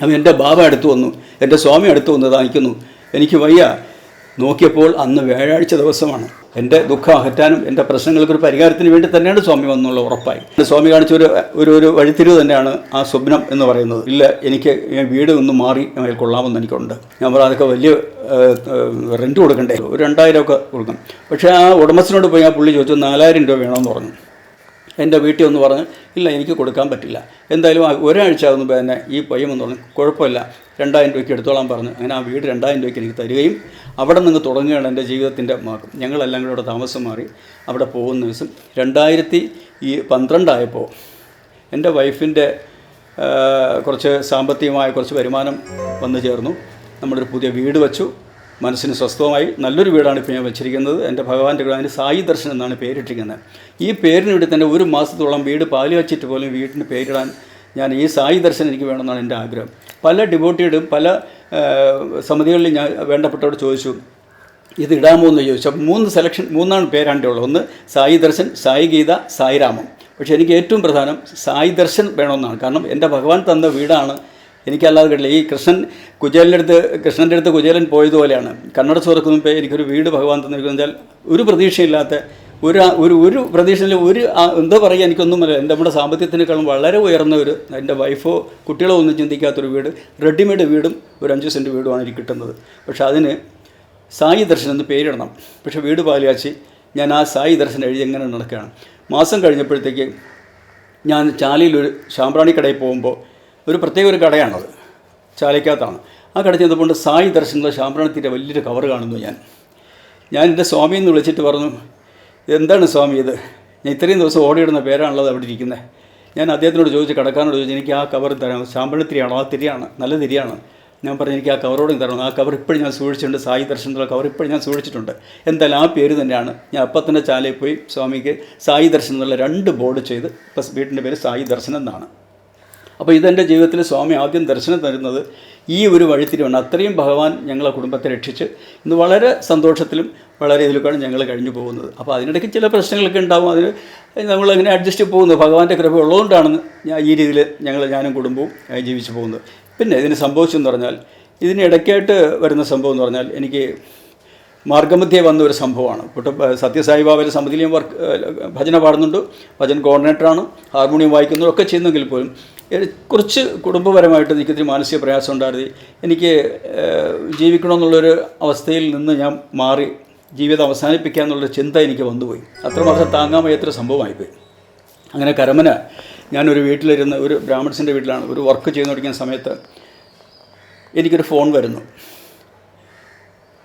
അപ്പം എന്റെ ബാബ അടുത്ത് വന്നു എന്റെ സ്വാമി അടുത്ത് വന്ന് താനിക്കുന്നു എനിക്ക് വയ്യ. നോക്കിയപ്പോൾ അന്ന് വ്യാഴാഴ്ച ദിവസമാണ്. എന്റെ ദുഃഖം അകറ്റാനും എന്റെ പ്രശ്നങ്ങൾക്കൊരു പരിഹാരത്തിന് വേണ്ടി തന്നെയാണ് സ്വാമി വന്നുള്ള ഉറപ്പായി. സ്വാമി കാണിച്ച ഒരു ഒരു ഒരു വഴിത്തിരിവ് തന്നെയാണ് ആ സ്വപ്നം എന്ന് പറയുന്നത്. ഇല്ല എനിക്ക് വീട് ഒന്ന് മാറി അതിൽ കൊള്ളാമെന്ന് എനിക്കുണ്ട്. ഞാൻ പറഞ്ഞു അതൊക്കെ വലിയ റെന്റ് കൊടുക്കണ്ടേ? ഒരു രണ്ടായിരം ഒക്കെ കൊടുക്കണം. പക്ഷേ ആ ഉടമസ്ഥനോട് പോയി ആ പുള്ളി ചോദിച്ചു നാലായിരം രൂപ വേണമെന്ന് പറഞ്ഞു. എന്റെ വീട്ടിൽ ഒന്ന് പറഞ്ഞ് ഇല്ല എനിക്ക് കൊടുക്കാൻ പറ്റില്ല. എന്തായാലും ഒരാഴ്ച ആകുന്നു തന്നെ ഈ പയ്യം എന്ന് പറഞ്ഞു കുഴപ്പമില്ല രണ്ടായിരം രൂപയ്ക്ക് എടുത്തോളാൻ പറഞ്ഞു. അങ്ങനെ ആ വീട് രണ്ടായിരം രൂപയ്ക്ക് എനിക്ക് തരികയും അവിടെ നിന്ന് തുടങ്ങുകയാണ് എന്റെ ജീവിതത്തിന്റെ മാർഗം. ഞങ്ങളെല്ലാം കൂടെ അവിടെ താമസം മാറി അവിടെ പോകുന്ന ദിവസം രണ്ടായിരത്തി ഈ പന്ത്രണ്ടായപ്പോൾ എന്റെ വൈഫിന്റെ കുറച്ച് സാമ്പത്തികമായ കുറച്ച് വരുമാനം വന്നു ചേർന്നു. നമ്മളൊരു പുതിയ വീട് വെച്ചു. മനസ്സിന് സ്വസ്ഥമായി നല്ലൊരു വീടാണ് ഇപ്പോൾ ഞാൻ വെച്ചിരിക്കുന്നത്. എന്റെ ഭഗവാന്റെ വീട് അതിന് സായി ദർശൻ എന്നാണ് പേരിട്ടിരിക്കുന്നത്. ഈ പേരിന് വേണ്ടി തന്നെ ഒരു മാസത്തോളം വീട് പാൽ വച്ചിട്ട് പോലും വീടിന് പേരിടാൻ ഞാൻ ഈ സായി ദർശനം എനിക്ക് വേണമെന്നാണ് എന്റെ ആഗ്രഹം. പല ഡിബോട്ടിയുടെയും പല സമിതികളിൽ ഞാൻ വേണ്ടപ്പെട്ടവരോട് ചോദിച്ചു ഇത് ഇടാമോ എന്ന് ചോദിച്ചു. അപ്പോൾ മൂന്ന് സെലക്ഷൻ മൂന്നാണ് പേരാണ്ടേ ഉള്ളത് ഒന്ന് സായി ദർശൻ സായി ഗീത സായിരാമം പക്ഷേ എനിക്ക് ഏറ്റവും പ്രധാനം സായി ദർശൻ വേണമെന്നാണ്. കാരണം എന്റെ ഭഗവാൻ തന്ന വീടാണ് എനിക്കല്ലാതെ കിട്ടില്ല. ഈ കൃഷ്ണൻ കുചേലിന്റെ അടുത്ത് കൃഷ്ണന്റെ അടുത്ത് കുചേലൻ പോയതുപോലെയാണ്. കണ്ണട തുറക്കുമ്പോൾ എനിക്കൊരു വീട് ഭഗവാൻ തന്നിരിക്കുന്നത് ഒരു പ്രതീക്ഷയില്ലാത്ത ഒരു ഒരു ഒരു പ്രതീക്ഷയിൽ ഒരു എന്താ പറയുക എനിക്കൊന്നും അല്ല എന്റെ നമ്മുടെ സാമ്പത്തികത്തിനേക്കാളും വളരെ ഉയർന്ന ഒരു എന്റെ വൈഫോ കുട്ടികളോ ഒന്നും ചിന്തിക്കാത്തൊരു വീട് റെഡിമെയ്ഡ് വീടും ഒരു അഞ്ച് സെന്റ് വീടുമാണ് എനിക്ക് കിട്ടുന്നത്. പക്ഷേ അതിന് സായി ദർശൻ എന്ന് പേരിടണം. പക്ഷേ വീട് പാലിയാച്ചി ഞാൻ ആ സായി ദർശൻ എഴുതി എങ്ങനെ നടക്കുകയാണ്. മാസം കഴിഞ്ഞപ്പോഴത്തേക്ക് ഞാൻ ചാലിയിലൊരു ശാമ്പ്രാണി കടയിൽ പോകുമ്പോൾ ഒരു പ്രത്യേക ഒരു കടയാണത്. ചാലയ്ക്കകത്താണ്. ആ കട ചെന്നപ്പോൾ സായി ദർശനുള്ള ശാമ്പ്രണത്തിന്റെ വലിയൊരു കവർ കാണുന്നു ഞാൻ. ഞാൻ എന്റെ സ്വാമി എന്ന് വിളിച്ചിട്ട് പറഞ്ഞു എന്താണ് സ്വാമി ഇത്? ഞാൻ ഇത്രയും ദിവസം ഓടിയിടുന്ന പേരാണുള്ളത് അവിടെ ഇരിക്കുന്നത് ഞാൻ അദ്ദേഹത്തിനോട് ചോദിച്ചു കടക്കാരനോട് ചോദിച്ചു എനിക്ക് ആ കവർ തരാം. ശാമ്പ്രാണിത്തിരിയാണോ ആ തിരിയാണ്. നല്ല തിരിയാണ്. ഞാൻ പറഞ്ഞു എനിക്ക് ആ കവറോടും തരണം. ആ കവർ ഇപ്പോഴും ഞാൻ സൂക്ഷിച്ചിട്ടുണ്ട്. സായി ദർശനത്തിലുള്ള കവർ ഇപ്പോഴും ഞാൻ സൂക്ഷിച്ചിട്ടുണ്ട്. എന്തായാലും ആ പേര് തന്നെയാണ്. ഞാൻ അപ്പം തന്നെ ചാലയിൽ പോയി സ്വാമിക്ക് സായി ദർശനം എന്നുള്ള രണ്ട് ബോർഡ് ചെയ്ത് ഇപ്പം വീട്ടിന്റെ പേര് സായി ദർശനം എന്നാണ്. അപ്പോൾ ഇതെന്റെ ജീവിതത്തിൽ സ്വാമി ആദ്യം ദർശനം തരുന്നത് ഈ ഒരു വഴിത്തിരിവാണ്. അത്രയും ഭഗവാൻ ഞങ്ങളെ കുടുംബത്തെ രക്ഷിച്ച് ഇന്ന് വളരെ സന്തോഷത്തിലും വളരെ ഇതിലൊക്കെയാണ് ഞങ്ങൾ കഴിഞ്ഞു പോകുന്നത്. അപ്പോൾ അതിനിടയ്ക്ക് ചില പ്രശ്നങ്ങളൊക്കെ ഉണ്ടാവും. അതിന് നമ്മൾ അങ്ങനെ അഡ്ജസ്റ്റ് പോകുന്നു? ഭഗവാന്റെ കൃപ ഉള്ളതുകൊണ്ടാണ് ഞാൻ ഈ രീതിയിൽ ഞങ്ങൾ ഞാനും കുടുംബവും ജീവിച്ചു പോകുന്നത്. പിന്നെ ഇതിന് സംഭവിച്ചെന്ന് പറഞ്ഞാൽ ഇതിന് ഇടയ്ക്കായിട്ട് വരുന്ന സംഭവം എന്ന് പറഞ്ഞാൽ എനിക്ക് മാർഗമധ്യേ വന്ന ഒരു സംഭവമാണ്. കുട്ട സത്യസായിബാബയുടെ സമിതിയിൽ ഞാൻ വർക്ക് ഭജന പാടുന്നുണ്ട്. ഭജൻ കോർഡിനേറ്ററാണ്. ഹാർമോണിയം വായിക്കുന്നു. ഒക്കെ ചെയ്യുന്നെങ്കിൽ പോലും കുറച്ച് കുടുംബപരമായിട്ട് എനിക്കിത്തിരി മാനസിക പ്രയാസം ഉണ്ടായിരുന്നു. എനിക്ക് ജീവിക്കണമെന്നുള്ളൊരു അവസ്ഥയിൽ നിന്ന് ഞാൻ മാറി. ജീവിതം അവസാനിപ്പിക്കുക എന്നുള്ളൊരു ചിന്ത എനിക്ക് വന്നുപോയി. അത്രമാത്രം താങ്ങാൻ വയ്യാത്തൊരു സംഭവമായിപ്പോയി. അങ്ങനെ കരമന ഞാനൊരു വീട്ടിലിരുന്ന് ഒരു ബ്രാഹ്മിൺസിന്റെ വീട്ടിലാണ്. ഒരു വർക്ക് ചെയ്തു തുടങ്ങിയ സമയത്ത് എനിക്കൊരു ഫോൺ വരുന്നു.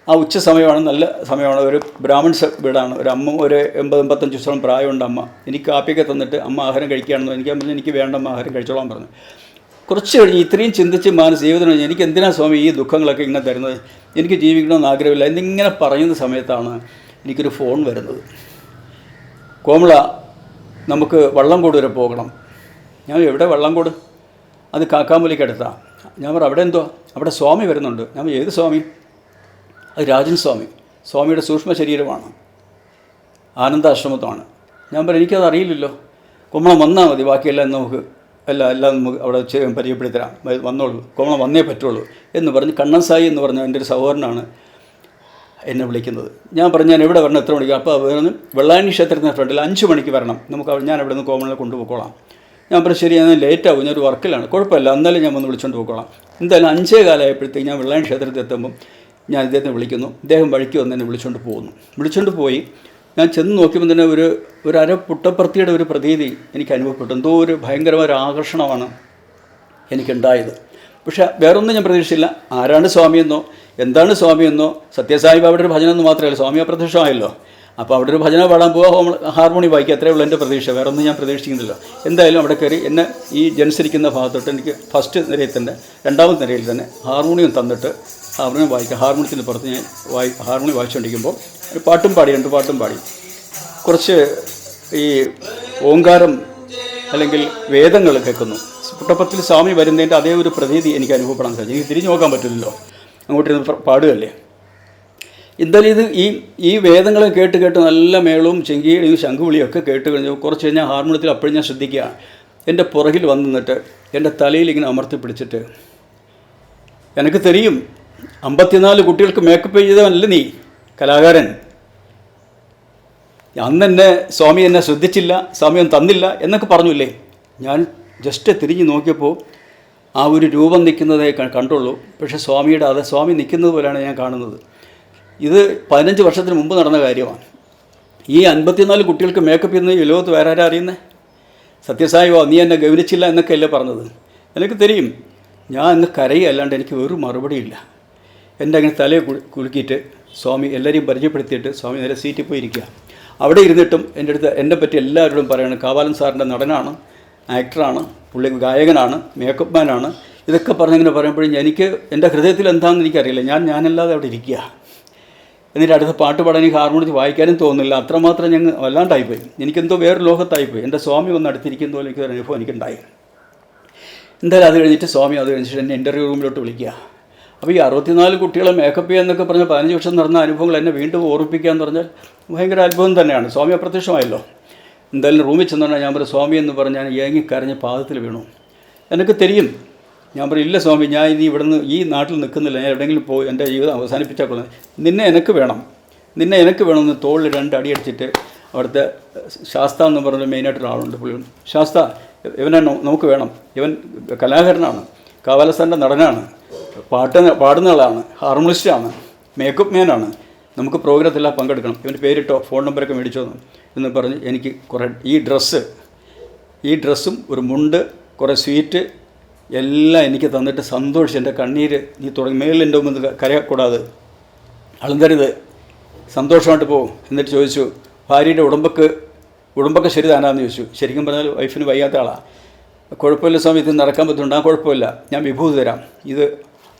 ആ ഉച്ച സമയമാണ് നല്ല സമയമാണ്. ഒരു ബ്രാഹ്മിൺസ് വീടാണ്. ഒരു അമ്മ ഒരു എൺപത് എൺപത്തഞ്ച് ദിവസം പ്രായമുണ്ട് അമ്മ. എനിക്ക് കാപ്പിയൊക്കെ തന്നിട്ട് അമ്മ ആഹാരം കഴിക്കുകയാണെന്ന് എനിക്ക് പറഞ്ഞു എനിക്ക് വേണ്ട അമ്മ ആഹാരം കഴിച്ചോളാൻ പറഞ്ഞു. കുറച്ച് കഴിഞ്ഞ് ഇത്രയും ചിന്തിച്ച് മാനസ് ജീവിതം കഴിഞ്ഞ് എനിക്ക് എന്തിനാണ് സ്വാമി ഈ ദുഃഖങ്ങളൊക്കെ ഇങ്ങനെ തരുന്നത്? എനിക്ക് ജീവിക്കണമെന്ന് ആഗ്രഹമില്ല. എന്നിങ്ങനെ പറയുന്ന സമയത്താണ് എനിക്കൊരു ഫോൺ വരുന്നത്. കോമള നമുക്ക് വള്ളംകോട് വരെ പോകണം. ഞാൻ എവിടെ വള്ളംകോട്? അത് കാക്കാമൂലിക്കടുത്താണ് ഞാൻ പറഞ്ഞു അവിടെ എന്തോ? അവിടെ സ്വാമി വരുന്നുണ്ട്. ഞാൻ ഏത് സ്വാമി? അത് രാജൻ സ്വാമി. സ്വാമിയുടെ സൂക്ഷ്മ ശരീരമാണ് ആനന്ദാശ്രമത്വമാണ് ഞാൻ പറഞ്ഞു എനിക്കത് അറിയില്ലല്ലോ. കുമ്മളം വന്നാൽ മതി. ബാക്കിയെല്ലാം നമുക്ക് എല്ലാം എല്ലാം നമുക്ക് അവിടെ പരിചയപ്പെടുത്തരാം വന്നോളൂ. കുമ്മളം വന്നേ പറ്റുള്ളൂ. എന്ന് പറഞ്ഞ് കണ്ണൻ സായി എന്ന് പറഞ്ഞ എന്റെ ഒരു സഹോദരനാണ് എന്നെ വിളിക്കുന്നത്. ഞാൻ പറഞ്ഞു ഞാൻ എവിടെ വരണം? എത്ര മണിക്ക്? അപ്പോൾ പറഞ്ഞു വെള്ളായണി ക്ഷേത്രത്തിന്റെ ഫ്രണ്ടിൽ അഞ്ച് മണിക്ക് വരണം. നമുക്ക് ഞാൻ അവിടെ നിന്ന് കോമണിൽ കൊണ്ടുപോയിക്കോളാം. ഞാൻ പറഞ്ഞു ശരി ഞാൻ ലേറ്റാവും. ഞാനൊരു വർക്കിലാണ്. കുഴപ്പമില്ല. എന്നാലും ഞാൻ വന്ന് വിളിച്ചുകൊണ്ട് പോയിക്കോളാം. എന്തായാലും അഞ്ചേ കാലമായപ്പോഴത്തേക്ക് ഞാൻ വെള്ളായണി ക്ഷേത്രത്തിൽ എത്തുമ്പം ഞാൻ ഇദ്ദേഹത്തെ വിളിക്കുന്നു. ഇദ്ദേഹം വഴിക്ക് വന്ന് എന്നെ വിളിച്ചുകൊണ്ട് പോകുന്നു. വിളിച്ചുകൊണ്ട് പോയി. ഞാൻ ചെന്ന് നോക്കിയപ്പോൾ തന്നെ ഒരു ഒരു അര പുട്ടപ്രത്തിയുടെ ഒരു പ്രതീതി എനിക്ക് അനുഭവപ്പെട്ടു. എന്തോ ഒരു ഭയങ്കരമായ ഒരു ആകർഷണമാണ് എനിക്കുണ്ടായത്. പക്ഷേ വേറൊന്നും ഞാൻ പ്രതീക്ഷിച്ചില്ല. ആരാണ് സ്വാമിയെന്നോ എന്താണ് സ്വാമിയെന്നോ സത്യസായി ബാബയുടെ ഒരു ഭജനം എന്ന് മാത്രമല്ല സ്വാമി അപ്രത്യക്ഷമായല്ലോ. അപ്പോൾ അവിടെ ഒരു ഭജന പാടാൻ പോവാ ഹോം ഹാർമോണി വായിക്കുക അത്രേ ഉള്ളൂ എന്റെ പ്രതീക്ഷ. വേറൊന്നും ഞാൻ പ്രതീക്ഷിക്കുന്നില്ല. എന്തായാലും അവിടെ കയറി എന്നെ ഈ ജനിച്ചിരിക്കുന്ന ഭാഗത്തോട്ട് എനിക്ക് ഫസ്റ്റ് നിരയിൽ തന്നെ രണ്ടാമത്തെ നിരയിൽ തന്നെ ഹാർമോണിയം തന്നിട്ട് ഹാർമോണിയം വായിക്കുക ഹാർമോണിയത്തിന്റെ പുറത്ത് ഞാൻ വായി ഹാർമോണിയം വായിച്ചുകൊണ്ടിരിക്കുമ്പോൾ ഒരു പാട്ടും പാടി രണ്ട് പാട്ടും പാടി. കുറച്ച് ഈ ഓങ്കാരം അല്ലെങ്കിൽ വേദങ്ങൾ കേൾക്കുന്നു. പുട്ടപ്പത്തിൽ സ്വാമി വരുന്നതിന്റെ അതേ ഒരു പ്രതീതി എനിക്ക് അനുഭവപ്പെടാൻ സാധിച്ചു. എനിക്ക് തിരിഞ്ഞു നോക്കാൻ പറ്റില്ലല്ലോ. അങ്ങോട്ടിരുന്ന് പാടുകയല്ലേ? എന്തായാലും ഇത് ഈ ഈ വേദങ്ങൾ കേട്ട് കേട്ട് നല്ല മേളവും ചെങ്കിയും ശംഖുവിളിയും ഒക്കെ കേട്ട് കഴിഞ്ഞു കുറച്ച് കഴിഞ്ഞാൽ ഹാർമോണിയത്തിൽ അപ്പോഴും ഞാൻ ശ്രദ്ധിക്കുക. എന്റെ പുറകിൽ വന്നു നിന്നിട്ട് എന്റെ തലയിൽ ഇങ്ങനെ അമർത്തി പിടിച്ചിട്ട്. എനിക്ക് തെരിയും അമ്പത്തിനാല് കുട്ടികൾക്ക് മേക്കപ്പ് ചെയ്തവനല്ലേ നീ കലാകാരൻ. അന്ന് സ്വാമി എന്നെ ശ്രദ്ധിച്ചില്ല ഒന്നും തന്നില്ല എന്നൊക്കെ പറഞ്ഞില്ലേ? ഞാൻ ജസ്റ്റ് തിരിഞ്ഞു നോക്കിയപ്പോൾ ആ ഒരു രൂപം നിൽക്കുന്നതേ കണ്ടുള്ളൂ. പക്ഷേ സ്വാമിയുടെ അത് സ്വാമി നിൽക്കുന്നത് പോലെയാണ് ഞാൻ കാണുന്നത്. ഇത് പതിനഞ്ച് വർഷത്തിന് മുമ്പ് നടന്ന കാര്യമാണ്. ഈ അൻപത്തിനാല് കുട്ടികൾക്ക് മേക്കപ്പ് ചെയ്യുന്ന ഈ ലോകത്ത് വേറെ ആരാ അറിയുന്നത് സത്യസായിവോ നീ എന്നെ ഗൗനിച്ചില്ല എന്നൊക്കെയല്ലേ പറഞ്ഞത്. എനിക്ക് തെരയും. ഞാൻ അങ്ങ് കരയല്ലാണ്ട് എനിക്ക് ഒരു മറുപടിയില്ല. എന്റെ അങ്ങനെ തലയെ കുലുക്കിയിട്ട് സ്വാമി എല്ലാവരെയും പരിചയപ്പെടുത്തിയിട്ട് സ്വാമി നേരെ സീറ്റിൽ പോയിരിക്കുക. അവിടെ ഇരുന്നിട്ടും എന്റെ അടുത്ത് എന്നെ പറ്റി എല്ലാവരോടും പറയണം കാവാലൻ സാറിന്റെ നടനാണ് ആക്ടറാണ് പുള്ളി ഗായകനാണ് മേക്കപ്പ് മാനാണ് ഇതൊക്കെ പറഞ്ഞിങ്ങനെ പറയുമ്പോഴും എനിക്ക് എന്റെ ഹൃദയത്തിൽ എന്താണെന്ന് എനിക്കറിയില്ല. ഞാൻ ഞാനല്ലാതെ അവിടെ ഇരിക്കുക. എന്നിട്ട് അടുത്ത പാട്ട് പാടാൻ എനിക്ക് ഹാർമോണിച്ച് വായിക്കാനും തോന്നുന്നില്ല. അത്രമാത്രം ഞങ്ങൾ വല്ലാണ്ടായിപ്പോയി. എനിക്കെന്തോ വേറെ ലോകത്തായിപ്പോയി. എന്റെ സ്വാമി വന്ന് അടുത്തിരിക്കുന്ന പോലെ എനിക്കൊരു അനുഭവം എനിക്കുണ്ടായി. എന്തായാലും അത് കഴിഞ്ഞിട്ട് സ്വാമി അത് കഴിഞ്ഞിട്ട് എന്നെ ഇന്റർവ്യൂ റൂമിലോട്ട് വിളിക്കുക. അപ്പോൾ ഈ അറുപത്തിനാല് കുട്ടികളെ മേക്കപ്പ് ചെയ്യാന്നൊക്കെ പറഞ്ഞ പതിനഞ്ച് വർഷം നടന്ന അനുഭവങ്ങൾ എന്നെ വീണ്ടും ഓർമ്മിപ്പിക്കുക എന്ന് പറഞ്ഞാൽ ഭയങ്കര അത്ഭുതം തന്നെയാണ്. സ്വാമി അപ്രത്യക്ഷമായല്ലോ. എന്തായാലും റൂമിൽ ചെന്നാൽ ഞാൻ പറയും സ്വാമി എന്ന് പറഞ്ഞാൽ ഞാൻ ഏങ്ങി കരഞ്ഞ് പാദത്തിൽ വീണു. എനിക്ക് തെരിയും. ഞാൻ പറയും ഇല്ല സ്വാമി ഞാൻ ഇനി ഇവിടുന്ന് ഈ നാട്ടിൽ നിൽക്കുന്നില്ല. ഞാൻ എവിടെയെങ്കിലും പോയി എന്റെ ജീവിതം അവസാനിപ്പിച്ചാൽ കൊള്ളാം. നിന്നെ എനിക്ക് വേണം. നിന്നെ എനിക്ക് വേണമെന്ന് തോളിൽ രണ്ട് അടി അടിച്ചിട്ട് അവിടുത്തെ ശാസ്ത എന്ന് പറഞ്ഞ മെയിനായിട്ടൊരു ആളുണ്ട് പുള്ളി. ശാസ്ത ഇവനെ നമുക്ക് വേണം. ഇവൻ കലാകാരനാണ്. കാവാലസ്ഥാന്റെ നടനാണ്. പാട്ട് പാടുന്ന ആളാണ് ഹാർമോണിസ്റ്റാണ് മേക്കപ്പ് മാനാണ് നമുക്ക് പ്രോഗ്രാമത്തിലെല്ലാം പങ്കെടുക്കണം. ഇവന്റെ പേരിട്ടോ ഫോൺ നമ്പറൊക്കെ മേടിച്ചോ എന്ന് പറഞ്ഞ് എനിക്ക് കുറേ ഈ ഡ്രസ്സ് ഈ ഡ്രസ്സും ഒരു മുണ്ട് കുറേ സ്വീറ്റ് എല്ലാം എനിക്ക് തന്നിട്ട് സന്തോഷിച്ച് എന്റെ കണ്ണീര് നീ തുടങ്ങി മേലിൽ എന്റെ മുമ്പ് കരയക്കൂടാതെ. അളന്തരുത് സന്തോഷമായിട്ട് പോകും. എന്നിട്ട് ചോദിച്ചു ഭാര്യയുടെ ഉടമ്പക്ക് ഉടമ്പൊക്കെ ശരി താനാന്ന് ചോദിച്ചു. ശരിക്കും പറഞ്ഞാൽ വൈഫിന് വയ്യാത്ത ആളാണ് കുഴപ്പമില്ല സ്വാമി ഇത് നടക്കാൻ പറ്റുന്നുണ്ട്. ആ കുഴപ്പമില്ല. ഞാൻ വിഭൂതി തരാം. ഇത്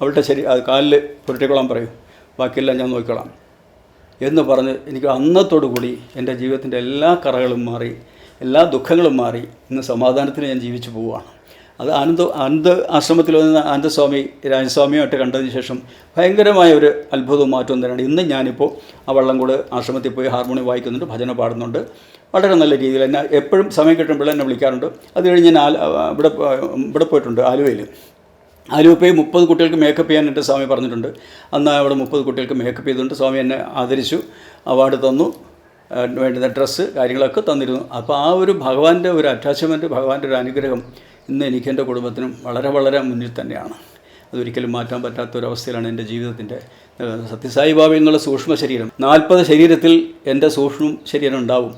അവളുടെ ശരി അത് കാലിൽ പുരട്ടിക്കൊള്ളാൻ പറയും. ബാക്കിയെല്ലാം ഞാൻ നോക്കിക്കോളാം. എന്ന് പറഞ്ഞ് എനിക്ക് അന്നത്തോടു കൂടി എന്റെ ജീവിതത്തിന്റെ എല്ലാ കറകളും മാറി എല്ലാ ദുഃഖങ്ങളും മാറി ഇന്ന് സമാധാനത്തിന് ഞാൻ ജീവിച്ചു പോവുകയാണ്. അത് ആനന്ദ ആനന്ദ ആശ്രമത്തിൽ വന്ന ആനന്ദസ്വാമി രാജസ്വാമിയുമായിട്ട് കണ്ടതിന് ശേഷം ഭയങ്കരമായ ഒരു അത്ഭുതവും മാറ്റവും തന്നെയാണ്. ഇന്ന് ഞാനിപ്പോൾ ആ വള്ളംകൂട് ആശ്രമത്തിൽ പോയി ഹാർമോണിയം വായിക്കുന്നുണ്ട് ഭജന പാടുന്നുണ്ട്. വളരെ നല്ല രീതിയിൽ എന്നെ എപ്പോഴും സമയം കിട്ടുമ്പോൾ എന്നെ വിളിക്കാറുണ്ട്. അത് കഴിഞ്ഞ് ഞാൻ ഇവിടെ ഇവിടെ പോയിട്ടുണ്ട് ആലുവയിൽ ആലുവ പോയി മുപ്പത് കുട്ടികൾക്ക് മേക്കപ്പ് ചെയ്യാൻ എന്റെ സ്വാമി പറഞ്ഞിട്ടുണ്ട്. അന്ന് അവിടെ മുപ്പത് കുട്ടികൾക്ക് മേക്കപ്പ് ചെയ്തുകൊണ്ട് സ്വാമി എന്നെ ആദരിച്ചു അവാർഡ് തന്നു വേണ്ടുന്ന ഡ്രസ്സ് കാര്യങ്ങളൊക്കെ തന്നിരുന്നു. അപ്പോൾ ആ ഒരു ഭഗവാന്റെ ഒരു അറ്റാച്ച്മെന്റ് ഭഗവാന്റെ ഒരു അനുഗ്രഹം ഇന്ന് എനിക്ക് എന്റെ കുടുംബത്തിനും വളരെ വളരെ മുന്നിൽ തന്നെയാണ്. അതൊരിക്കലും മാറ്റാൻ പറ്റാത്ത ഒരു അവസ്ഥയിലാണ് എന്റെ ജീവിതത്തിന്റെ സത്യസായി ബാബ എന്നുള്ള സൂക്ഷ്മ ശരീരം. നാൽപ്പത് ശരീരത്തിൽ എന്റെ സൂക്ഷ്മ ശരീരം ഉണ്ടാവും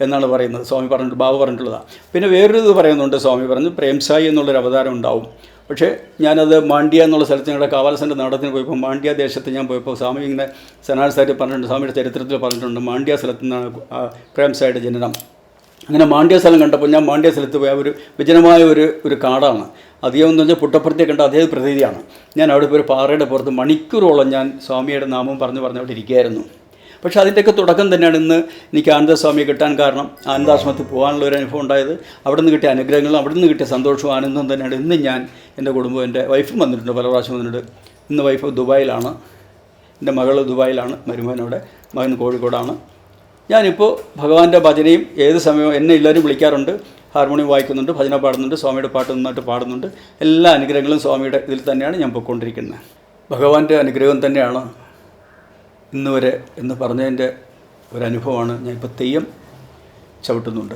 എന്നാണ് പറയുന്നത്. സ്വാമി പറഞ്ഞിട്ട് ബാബു പറഞ്ഞിട്ടുള്ളതാണ് പിന്നെ വേറൊരു ഇത് പറയുന്നുണ്ട് സ്വാമി പറഞ്ഞു പ്രേംസായി എന്നുള്ളൊരു അവതാരം ഉണ്ടാവും. പക്ഷേ ഞാനത് മാണ്ഡ്യ എന്നുള്ള സ്ഥലത്ത് ഞങ്ങളുടെ കാവാലസന്റെ നാടകത്തിന് പോയപ്പോൾ മാണ്ഡ്യ ദേശത്ത് ഞാൻ പോയപ്പോൾ സ്വാമി ഇങ്ങനെ സനാൽ സാരി പറഞ്ഞിട്ടുണ്ട് സ്വാമിയുടെ ചരിത്രത്തിൽ പറഞ്ഞിട്ടുണ്ട് മാണ്ഡ്യ സ്ഥലത്ത് നിന്നാണ് പ്രേംസായിയുടെ ജനനം. അങ്ങനെ മാണ്ഡ്യ സ്ഥലം കണ്ടപ്പോൾ ഞാൻ മാണ്ഡ്യ സ്ഥലത്ത് പോയ. ഒരു വിജനമായ ഒരു ഒരു കാടാണ്. അധികം എന്ന് പറഞ്ഞാൽ പുട്ടപ്പുറത്തെ കണ്ട അതേ പ്രതീതിയാണ്. ഞാൻ അവിടെ ഒരു പാറയുടെ പുറത്ത് മണിക്കൂറോളം ഞാൻ സ്വാമിയുടെ നാമം പറഞ്ഞു പറഞ്ഞ് അവിടെ ഇരിക്കുകയായിരുന്നു. പക്ഷേ അതിന്റെയൊക്കെ തുടക്കം തന്നെയാണ് ഇന്ന് എനിക്ക് ആനന്ദസ്വാമിയെ കിട്ടാൻ കാരണം ആനന്ദാശ്രമത്തിൽ പോകാനുള്ള ഒരു അനുഭവം ഉണ്ടായത്. അവിടെ നിന്ന് കിട്ടിയ അനുഗ്രഹങ്ങളും അവിടെ നിന്ന് കിട്ടിയ സന്തോഷവും ആനന്ദവും തന്നെയാണ് ഇന്ന് ഞാൻ എന്റെ കുടുംബം എന്റെ വൈഫും വന്നിട്ടുണ്ട്. പല പ്രാവശ്യം വന്നിട്ടുണ്ട്. ഇന്ന് വൈഫ് ദുബായിലാണ്. എന്റെ മകൾ ദുബായിലാണ്. മരുമകനോടെ മകൻ കോഴിക്കോടാണ്. ഞാനിപ്പോൾ ഭഗവാന്റെ ഭജനയും ഏത് സമയവും എന്നെ എല്ലാവരും വിളിക്കാറുണ്ട്. ഹാർമോണിയം വായിക്കുന്നുണ്ട് ഭജന പാടുന്നുണ്ട് സ്വാമിയുടെ പാട്ട് നന്നായിട്ട് പാടുന്നുണ്ട്. എല്ലാ അനുഗ്രഹങ്ങളും സ്വാമിയുടെ ഇതിൽ തന്നെയാണ് ഞാൻ പൊയ്ക്കൊണ്ടിരിക്കുന്നത്. ഭഗവാന്റെ അനുഗ്രഹം തന്നെയാണ് ഇന്ന് വരെ എന്ന് പറഞ്ഞതിന്റെ ഒരനുഭവമാണ് ഞാൻ ഇപ്പോൾ തെയ്യം ചവിട്ടുന്നുണ്ട്.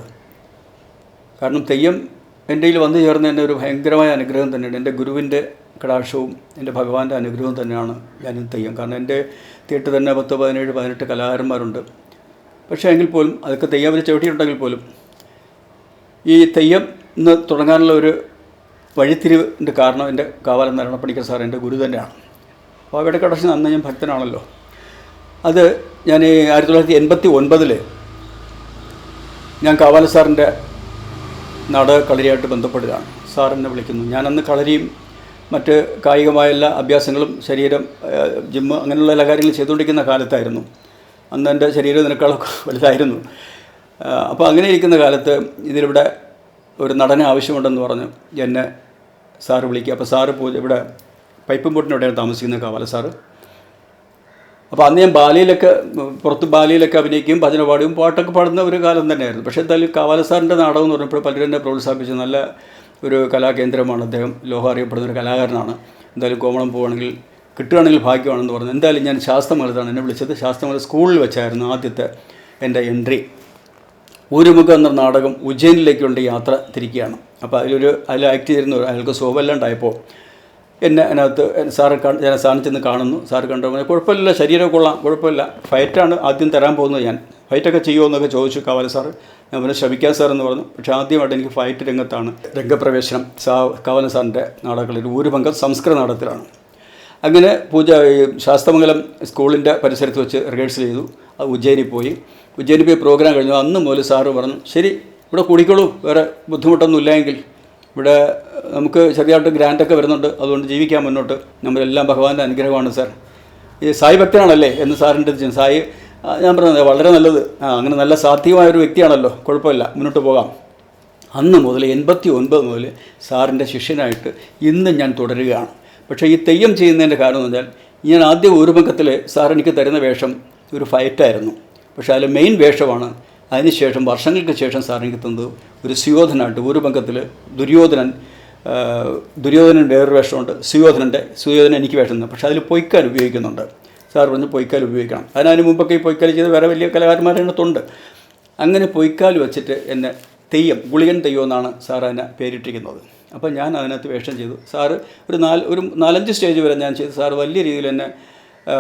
കാരണം തെയ്യം എന്റെ കയ്യിൽ വന്നു ചേർന്ന എന്റെ ഒരു ഭയങ്കരമായ അനുഗ്രഹം തന്നെയാണ്. എന്റെ ഗുരുവിന്റെ കടാക്ഷവും എന്റെ ഭഗവാന്റെ അനുഗ്രഹവും തന്നെയാണ് ഞാനും തെയ്യം. കാരണം എന്റെ തീട്ട് തന്നെ പത്ത് പതിനേഴ് പതിനെട്ട് കലാകാരന്മാരുണ്ട്. പക്ഷേ എങ്കിൽ പോലും അതൊക്കെ തെയ്യം അവർ ചവിട്ടിയിട്ടുണ്ടെങ്കിൽ പോലും ഈ തെയ്യം ഇന്ന് തുടങ്ങാനുള്ള ഒരു വഴിത്തിരിവിന്റെ കാരണം എന്റെ കാവാലം നാരായണപ്പണിക്കർ സാർ എന്റെ ഗുരു തന്നെയാണ്. അപ്പോൾ അവിടെ കടക്ഷൻ അന്ന് ഞാൻ ഭക്തനാണല്ലോ. അത് ഞാൻ ഈ ആയിരത്തി തൊള്ളായിരത്തി എൺപത്തി ഒൻപതിൽ ഞാൻ കാവാല സാറിന്റെ നാടക കളരിയായിട്ട് ബന്ധപ്പെടുകയാണ്. സാർ എന്നെ വിളിക്കുന്നു. ഞാനന്ന് കളരിയും മറ്റ് കായികമായ എല്ലാ അഭ്യാസങ്ങളും ശരീരം ജിമ്മ് അങ്ങനെയുള്ള എല്ലാ കാര്യങ്ങളും ചെയ്തുകൊണ്ടിരിക്കുന്ന കാലത്തായിരുന്നു. അന്ന് എന്റെ ശരീരം ഇതിനേക്കാളൊക്കെ വലുതായിരുന്നു അപ്പോൾ അങ്ങനെ ഇരിക്കുന്ന കാലത്ത് ഇതിലിവിടെ ഒരു നടന ആവശ്യമുണ്ടെന്ന് പറഞ്ഞ് എന്നെ സാറ് വിളിക്കുക. അപ്പോൾ സാറ് പൂജ ഇവിടെ പൈപ്പും പൊട്ടിനോടെയാണ് താമസിക്കുന്നത് കാവാല സാറ്. അപ്പോൾ അന്ന് ഞാൻ ബാലിയിലൊക്കെ പുറത്ത് ബാലിയിലൊക്കെ അഭിനയിക്കും ഭജന പാടുകയും പാട്ടൊക്കെ പാടുന്ന ഒരു കാലം തന്നെയായിരുന്നു. പക്ഷേ എന്തായാലും കാവാല സാറിന്റെ നാടകം എന്ന് പറഞ്ഞപ്പോൾ പലരും എന്നെ പ്രോത്സാഹിപ്പിച്ചു. നല്ല ഒരു കലാകേന്ദ്രമാണ് അദ്ദേഹം. ലോഹം അറിയപ്പെടുന്ന ഒരു കലാകാരനാണ്. എന്തായാലും കോമളം പോവുകയാണെങ്കിൽ കിട്ടുകയാണെങ്കിൽ ഭാഗ്യമാണെന്ന് പറഞ്ഞു. എന്തായാലും ഞാൻ ശാസ്ത്രമലത്താണ് എന്നെ വിളിച്ചത്. ശാസ്ത്രമല സ്കൂളിൽ വെച്ചായിരുന്നു ആദ്യത്തെ എന്റെ എൻട്രി. ഊരുമുഖം എന്ന നാടകം ഉജ്ജയിനിലേക്കുള്ള യാത്ര തിരിക്കുകയാണ്. അപ്പോൾ അതിലൊരു അതിൽ ആക്ട് ചെയ്തിരുന്ന അയാൾക്ക് സുഖമല്ലാണ്ടായപ്പോൾ എന്നെ അതിനകത്ത് സാറ് കണ്ട് ഞാൻ സാറിന് ചെന്ന് കാണുന്നു. സാറ് കണ്ടു കുഴപ്പമില്ല ശരീരം കൊള്ളാം കുഴപ്പമില്ല. ഫൈറ്റാണ് ആദ്യം തരാൻ പോകുന്നത് ഞാൻ. ഫൈറ്റൊക്കെ ചെയ്യുമോ എന്നൊക്കെ ചോദിച്ചു കവല സാറ്. ഞാൻ പറഞ്ഞു ശ്രമിക്കാം സാർ എന്ന് പറഞ്ഞു. പക്ഷേ ആദ്യമായിട്ട് എനിക്ക് ഫൈറ്റ് രംഗത്താണ് രംഗപ്രവേശനം സാ കവല സാറിന്റെ നാടകങ്ങളിൽ ഊരുപങ്കം സംസ്കൃത നാടകത്തിലാണ്. അങ്ങനെ പൂജ ശാസ്തമംഗലം സ്കൂളിന്റെ പരിസരത്ത് വെച്ച് റിഹേഴ്സൽ ചെയ്തു. അത് ഉജ്ജയിനി പോയി. ഉജ്ജയിനി പോയി പ്രോഗ്രാം കഴിഞ്ഞു. അന്ന് മുതൽ സാറ് പറഞ്ഞു ശരി ഇവിടെ കൂടിക്കോളൂ. വേറെ ബുദ്ധിമുട്ടൊന്നും ഇല്ലെങ്കിൽ ഇവിടെ നമുക്ക് ചെറിയതായിട്ട് ഗ്രാൻഡൊക്കെ വരുന്നുണ്ട്. അതുകൊണ്ട് ജീവിക്കാൻ മുന്നോട്ട്. നമ്മളെല്ലാം ഭഗവാന്റെ അനുഗ്രഹമാണ് സാർ. ഈ സായി ഭക്തനാണല്ലേ എന്ന് സാറിന്റെ അടുത്ത്. സായി ഞാൻ പറഞ്ഞത് വളരെ നല്ലത്. അങ്ങനെ നല്ല സാധ്യമായ ഒരു വ്യക്തിയാണല്ലോ. കുഴപ്പമില്ല. മുന്നോട്ട് പോകാം. അന്ന് മുതൽ എൺപത്തി ഒൻപത് മുതൽ സാറിന്റെ ശിഷ്യനായിട്ട് ഇന്നും ഞാൻ തുടരുകയാണ്. പക്ഷേ ഈ തെയ്യം ചെയ്യുന്നതിന്റെ കാരണം എന്ന് വെച്ചാൽ ഞാൻ ആദ്യം ഊരുമുഖത്തിൽ സാർ എനിക്ക് തരുന്ന വേഷം ഒരു ഫൈറ്റായിരുന്നു പക്ഷേ അതിൽ മെയിൻ വേഷമാണ്. അതിനുശേഷം വർഷങ്ങൾക്ക് ശേഷം സാർ എനിക്ക് തന്നത് ഒരു സുയോധനായിട്ട് ഊരുമുഖത്തിൽ ദുര്യോധനൻ ദുര്യോധനൻ വേറൊരു വേഷമുണ്ട്. സുയോധനന്റെ സുയോധനൻ എനിക്ക് വേഷം തന്നെ. പക്ഷേ അതിൽ പൊയ്ക്കാൽ ഉപയോഗിക്കുന്നുണ്ട്. സാർ പറഞ്ഞ് പൊയ്ക്കാൽ ഉപയോഗിക്കണം. അതിനു മുമ്പൊക്കെ ഈ പൊയ്ക്കാൽ ചെയ്ത് വേറെ വലിയ കലാകാരന്മാരെ അതിനകത്തുണ്ട് അങ്ങനെ പൊയ്ക്കാൽ വെച്ചിട്ട് എന്നെ തെയ്യം ഗുളികൻ തെയ്യം എന്നാണ് സാർ അതിനെ പേരിട്ടിരിക്കുന്നത്. അപ്പോൾ ഞാൻ അതിനകത്ത് വേഷം ചെയ്തു. സാറ് ഒരു നാല് ഒരു നാലഞ്ച് സ്റ്റേജ് വരെ ഞാൻ ചെയ്തു. സാറ് വലിയ രീതിയിൽ ആ,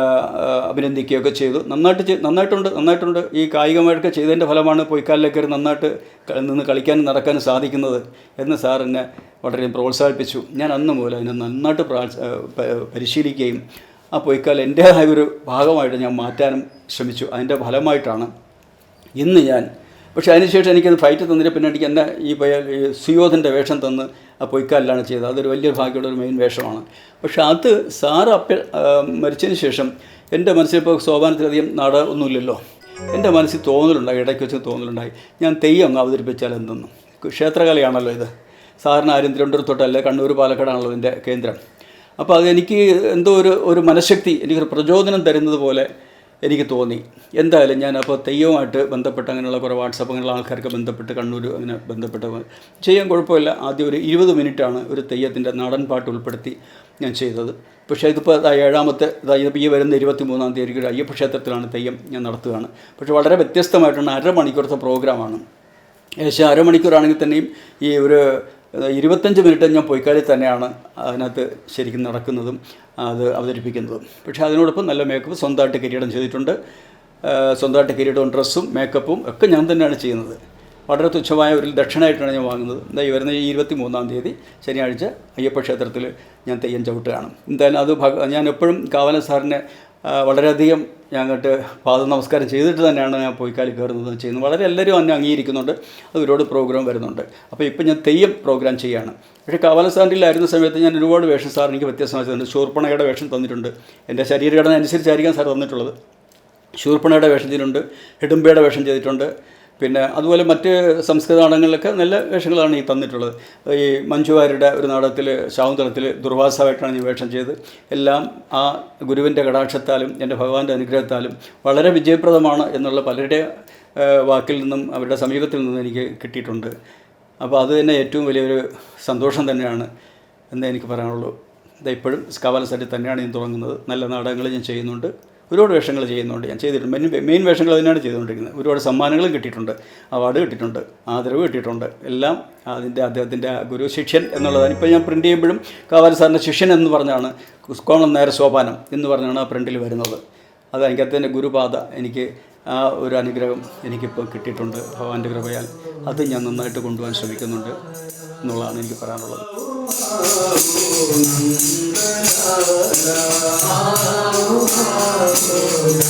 അഭിനന്ദിക്കുകയൊക്കെ ചെയ്തു. നന്നായിട്ട് നന്നായിട്ടുണ്ട് നന്നായിട്ടുണ്ട്. ഈ കായികമായിട്ടൊക്കെ ചെയ്തതിന്റെ ഫലമാണ് പൊയ്ക്കാലിലേക്ക് ഒരു നന്നായിട്ട് നിന്ന് കളിക്കാനും നടക്കാനും സാധിക്കുന്നത് എന്ന് സാർ എന്നെ വളരെ പ്രോത്സാഹിപ്പിച്ചു. ഞാൻ അന്ന് മുതൽ അതിനെ നന്നായിട്ട് പരിശീലിക്കുകയും ആ പൊയ്ക്കാൽ എന്റേതായ ഒരു ഭാഗമായിട്ട് ഞാൻ മാറ്റാനും ശ്രമിച്ചു. അതിന്റെ ഫലമായിട്ടാണ് ഇന്ന് ഞാൻ പക്ഷേ അതിനുശേഷം എനിക്കത് ഫൈറ്റ് തന്നിട്ട് പിന്നെ എനിക്ക് എന്നെ ഈ ഈ സുയോധന്റെ വേഷം തന്ന് ആ പൊയ്ക്കാലിലാണ് ചെയ്തത്. അതൊരു വലിയൊരു ഭാഗ്യമുള്ള ഒരു മെയിൻ വേഷമാണ്. പക്ഷേ അത് സാറ് അപ്പ മരിച്ചതിന് ശേഷം എന്റെ മനസ്സിലിപ്പോൾ സോപാനത്തിലധികം നാട ഒന്നുമില്ലല്ലോ. എന്റെ മനസ്സിൽ തോന്നലുണ്ടായി ഇടയ്ക്ക് വെച്ച് തോന്നലുണ്ടായി. ഞാൻ തെയ്യം അങ്ങ് അവതരിപ്പിച്ചാൽ എന്തെന്ന്. ക്ഷേത്രകലയാണല്ലോ ഇത്. സാറിന് ആരും തിരുവനന്തപുരത്തോട്ടല്ല കണ്ണൂർ പാലക്കാടാണല്ലോ ഇതിന്റെ കേന്ദ്രം. അപ്പോൾ അതെനിക്ക് എന്തോ ഒരു ഒരു മനഃശക്തി എനിക്കൊരു പ്രചോദനം തരുന്നത് പോലെ എനിക്ക് തോന്നി. എന്തായാലും ഞാൻ അപ്പോൾ തെയ്യവുമായിട്ട് ബന്ധപ്പെട്ട് അങ്ങനെയുള്ള കുറേ വാട്സപ്പ് അങ്ങനെയുള്ള ആൾക്കാർക്ക് ബന്ധപ്പെട്ട് കണ്ണൂർ അങ്ങനെ ബന്ധപ്പെട്ട് ചെയ്യാൻ കുഴപ്പമില്ല. ആദ്യം ഒരു ഇരുപത് മിനിറ്റാണ് ഒരു തെയ്യത്തിന്റെ നാടൻ പാട്ട് ഉൾപ്പെടുത്തി ഞാൻ ചെയ്തത്. പക്ഷേ ഇതിപ്പോൾ ഏഴാമത്തെ ഇതായി ഈ വരുന്ന ഇരുപത്തി മൂന്നാം തീയതി ഒരു അയ്യപ്പ ക്ഷേത്രത്തിലാണ് തെയ്യം ഞാൻ നടത്തുകയാണ്. പക്ഷേ വളരെ വ്യത്യസ്തമായിട്ടുള്ള അരമണിക്കൂറത്തെ പ്രോഗ്രാമാണ്. ഏകദേശം അരമണിക്കൂറാണെങ്കിൽ തന്നെയും ഈ ഒരു ഇരുപത്തഞ്ച് മിനിറ്റ് ഞാൻ പൊയ്ക്കാലിൽ തന്നെയാണ് അതിനകത്ത് ശരിക്കും നടക്കുന്നതും. അത് അവതരിപ്പിക്കുന്നത്. പക്ഷേ അതിനോടൊപ്പം നല്ല മേക്കപ്പ് സ്വന്തമായിട്ട് കിരീടം ചെയ്തിട്ടുണ്ട്. സ്വന്തമായിട്ട് കിരീടവും ഡ്രസ്സും മേക്കപ്പും ഒക്കെ ഞാൻ തന്നെയാണ് ചെയ്യുന്നത്. വളരെ തുച്ഛമായ ഒരു ദക്ഷിണായിട്ടാണ് ഞാൻ വാങ്ങുന്നത്. എന്താ ഈ വരുന്ന ഈ ഇരുപത്തി മൂന്നാം തീയതി ശനിയാഴ്ച അയ്യപ്പ ക്ഷേത്രത്തിൽ ഞാൻ തെയ്യം ചവിട്ടുകയാണ്. എന്തായാലും അത് ഞാൻ എപ്പോഴും കാവല സാറിനെ വളരെയധികം ഞാൻ അങ്ങോട്ട് പാദ നമസ്കാരം ചെയ്തിട്ട് തന്നെയാണ് ഞാൻ പോയിക്കാലി കയറുന്നത് ചെയ്യുന്നത്. വളരെ എല്ലാവരും എന്നെ അംഗീകരിക്കുന്നുണ്ട്. അത് ഒരുപാട് പ്രോഗ്രാം വരുന്നുണ്ട്. അപ്പോൾ ഇപ്പോൾ ഞാൻ തെയ്യം പ്രോഗ്രാം ചെയ്യുകയാണ് പക്ഷേ കാവലസ്ഥാനിലായിരുന്ന സമയത്ത് ഞാൻ ഒരുപാട് വേഷം സാർ എനിക്ക് വ്യത്യസ്തമായി തന്നിട്ടുണ്ട് ശൂർപ്പണയുടെ വേഷം തന്നിട്ടുണ്ട്. എന്റെ ശരീരഘടന അനുസരിച്ചായിരിക്കാം സാർ തന്നിട്ടുള്ളത്. ശൂർപ്പണയുടെ വേഷം ചെയ്തിട്ടുണ്ട്. ഹിഡുംബയുടെ വേഷം ചെയ്തിട്ടുണ്ട്. പിന്നെ അതുപോലെ മറ്റ് സംസ്കൃത നാടകങ്ങളിലൊക്കെ നല്ല വേഷങ്ങളാണ് ഈ തന്നിട്ടുള്ളത്. ഈ മഞ്ജുവാരുടെ ഒരു നാടകത്തിൽ ശാകുന്തളത്തിൽ ദുർവാസമായിട്ടാണ് ഞാൻ വേഷം ചെയ്ത്. എല്ലാം ആ ഗുരുവിന്റെ കടാക്ഷത്താലും എന്റെ ഭഗവാന്റെ അനുഗ്രഹത്താലും വളരെ വിജയപ്രദമാണ് എന്നുള്ള പലരുടെ വാക്കിൽ നിന്നും അവരുടെ സമീപത്തിൽ നിന്നും എനിക്ക് കിട്ടിയിട്ടുണ്ട്. അപ്പോൾ അത് തന്നെ ഏറ്റവും വലിയൊരു സന്തോഷം തന്നെയാണ് എന്നേ എനിക്ക് പറയാനുള്ളൂ. ഇപ്പോഴും സ്കാവാലസറ്റിൽ തന്നെയാണ് ഞാൻ തുടങ്ങുന്നത്. നല്ല നാടകങ്ങൾ ഞാൻ ചെയ്യുന്നുണ്ട്. ഒരുപാട് വേഷങ്ങൾ ചെയ്യുന്നുണ്ട്. ഞാൻ ചെയ്തിട്ടുണ്ട്. മെയിൻ മെയിൻ വേഷങ്ങൾ തന്നെയാണ് ചെയ്തുകൊണ്ടിരിക്കുന്നത്. ഒരുപാട് സമ്മാനങ്ങളും കിട്ടിയിട്ടുണ്ട്. അവാർഡ് കിട്ടിയിട്ടുണ്ട്. ആദരവ് കിട്ടിയിട്ടുണ്ട്. എല്ലാം അതിന്റെ അദ്ദേഹത്തിന്റെ ഗുരു ശിഷ്യൻ എന്നുള്ളതാണ്. ഇപ്പോൾ ഞാൻ പ്രിന്റ് ചെയ്യുമ്പോഴും കാവാല സാറിന്റെ ശിഷ്യൻ എന്ന് പറഞ്ഞാണ് കുസ്കോണം നേരെ സോപാനം എന്ന് പറഞ്ഞാണ് ആ പ്രിന്റിൽ വരുന്നത്. അത് എനിക്ക് അദ്ദേഹത്തിന്റെ ഗുരുപാത എനിക്ക് ആ ഒരു അനുഗ്രഹം എനിക്കിപ്പോൾ കിട്ടിയിട്ടുണ്ട് ഭഗവാന്റെ കൃപയാൽ. അത് ഞാൻ നന്നായിട്ട് കൊണ്ടുപോകാൻ ശ്രമിക്കുന്നുണ്ട് എന്നുള്ളതാണ് എനിക്ക് പറയാനുള്ളത്. amor.